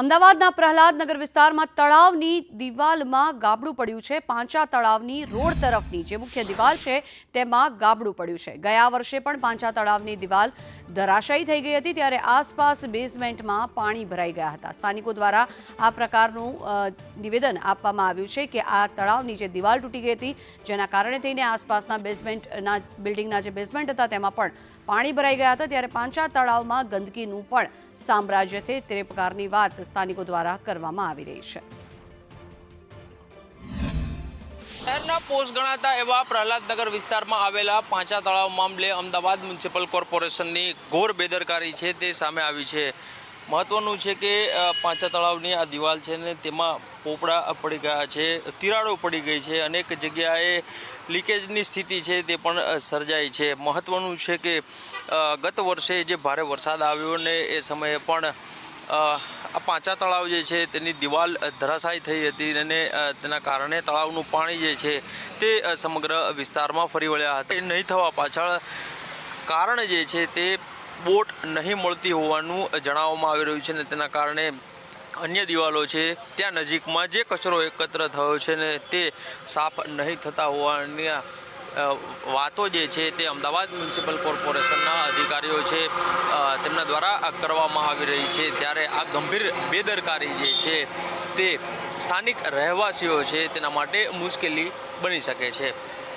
અમદાવાદના પ્રહલાદનગર વિસ્તારમાં તળાવની દિવાલમાં ગાબડું પડ્યું છે. પાંચા તળાવની રોડ તરફની જે મુખ્ય દિવાલ છે, તેમાં ગાબડું પડ્યું છે. ગયા વર્ષે પણ પાંચા તળાવની દિવાલ ધરાશાયી થઈ ગઈ હતી, ત્યારે આસપાસ બેઝમેન્ટમાં પાણી ભરાઈ ગયા હતા. સ્થાનિકો દ્વારા આ પ્રકારનું નિવેદન આપવામાં આવ્યું છે કે આ તળાવની જે દિવાલ તૂટી ગઈ હતી, જેના કારણે થઈને આસપાસના બેઝમેન્ટના, બિલ્ડિંગના જે બેઝમેન્ટ હતા, તેમાં પણ પાણી ભરાઈ ગયા હતા. ત્યારે પાંચા તળાવમાં ગંદકીનું પણ સામ્રાજ્ય છે. તે પ્રકારની વાત સ્થાનિકો દ્વારા કરવામાં આવી રહી છે. શહેરના પોસ્ટ ગણાતા એવા પ્રહલાદનગર વિસ્તારમાં આવેલા પાંચા તળાવ મામલે અમદાવાદ મ્યુનિસિપલ કોર્પોરેશનની ઘોર બેદરકારી છે તે સામે આવી છે. મહત્વનું છે કે પાંચા તળાવની આ દિવાલ છે ને તેમાં પોપડા પડી ગયા છે, તિરાડો પડી ગઈ છે, અનેક જગ્યાએ લીકેજની સ્થિતિ છે તે પણ સર્જાઈ છે. મહત્વનું છે કે ગત વર્ષે જે ભારે વરસાદ આવ્યો ને એ સમયે પણ આ પાંચા તળાવ જે છે તેની દિવાલ ધરાશાયી થઈ હતી અને તેના કારણે તળાવનું પાણી જે છે તે સમગ્ર વિસ્તારમાં ફરી વળ્યા હતા. એ નહીં થવા પાછળ કારણ જે છે તે બોટ નહીં મળતી હોવાનું જણાવવામાં આવી રહ્યું છે ને તેના કારણે અન્ય દિવાલો છે ત્યાં નજીકમાં જે કચરો એકત્ર થયો છે ને તે સાફ નહીં થતા હોવાની વાતો જે છે તે અમદાવાદ મ્યુનિસિપલ કોર્પોરેશનના અધિકારીઓ છે તેમના દ્વારા કરવામાં આવી રહી છે. ત્યારે આ ગંભીર બેદરકારી જે છે તે સ્થાનિક રહેવાસીઓ છે તેના માટે મુશ્કેલી બની શકે છે.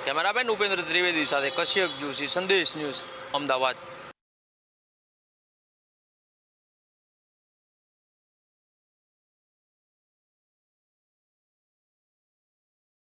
કેમેરામેન ઉપેન્દ્ર ત્રિવેદી સાથે કશ્યપ જોશી, સંદેશ ન્યૂઝ અમદાવાદ.